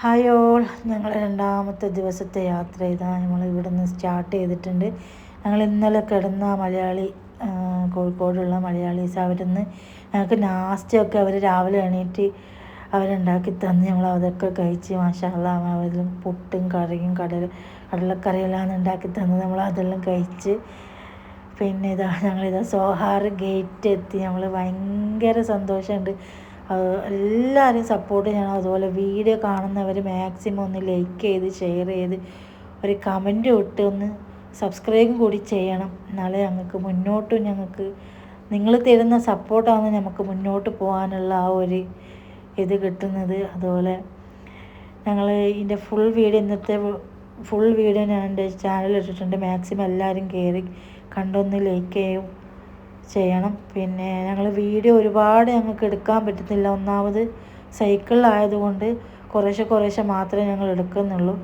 Hi all ഞങ്ങൾ രണ്ടാമത്തെ ദിവസത്തെ യാത്ര ഇതാ. നമ്മൾ ഇവിടെ നിന്ന് സ്റ്റാർട്ട് ചെയ്തിട്ടുണ്ട്. ഞങ്ങൾ ഇന്നലെ കിടന്ന മലയാളി കോഴിക്കോടുള്ള മലയാളീസ് അവരിന്ന് ഞങ്ങൾക്ക് നാസ്റ്റൊക്കെ അവർ രാവിലെ എണീറ്റ് അവരുണ്ടാക്കി തന്ന്. ഞങ്ങൾ അതൊക്കെ കഴിച്ച് മാഷാല്ല അവരിലും പുട്ടും കറിയും കടൽ കടലക്കറിയെല്ലാം ഉണ്ടാക്കി തന്ന് നമ്മൾ അതെല്ലാം കഴിച്ച് പിന്നെ ഇതാ ഞങ്ങളിതാ സോഹാർ ഗേറ്റ് എത്തി. നമ്മൾ ഭയങ്കര സന്തോഷമുണ്ട്. എല്ലാവരും സപ്പോർട്ട് ചെയ്യണം. അതുപോലെ വീഡിയോ കാണുന്നവർ മാക്സിമം ഒന്ന് ലൈക്ക് ചെയ്ത് ഷെയർ ചെയ്ത് ഒരു കമന്റ് ഇട്ട് ഒന്ന് സബ്സ്ക്രൈബും കൂടി ചെയ്യണം. എന്നാലേ ഞങ്ങൾക്ക് മുന്നോട്ടും ഞങ്ങൾക്ക് നിങ്ങൾ തരുന്ന സപ്പോർട്ടാണ് നമുക്ക് മുന്നോട്ട് പോകാനുള്ള ആ ഒരു ഇത് കിട്ടുന്നത്. അതുപോലെ ഞങ്ങൾ ഇതിന്റെ ഫുൾ വീഡിയോ ഇന്നത്തെ ഫുൾ വീഡിയോ ഞാൻ എന്റെ ചാനലിൽ ഇട്ടിട്ടുണ്ട്. മാക്സിമം എല്ലാവരും കയറി കണ്ടൊന്ന് ലൈക്ക് ചെയ്യും. ചെയ്യണം. പിന്നെ ഞങ്ങൾ വീഡിയോ ഒരുപാട് ഞങ്ങൾക്ക് എടുക്കാൻ പറ്റുന്നില്ല. ഒന്നാമത് സൈക്കിളിലായതുകൊണ്ട് കുറേശ്ശെ കുറേശ്ശെ മാത്രമേ ഞങ്ങൾ എടുക്കുന്നുള്ളൂ.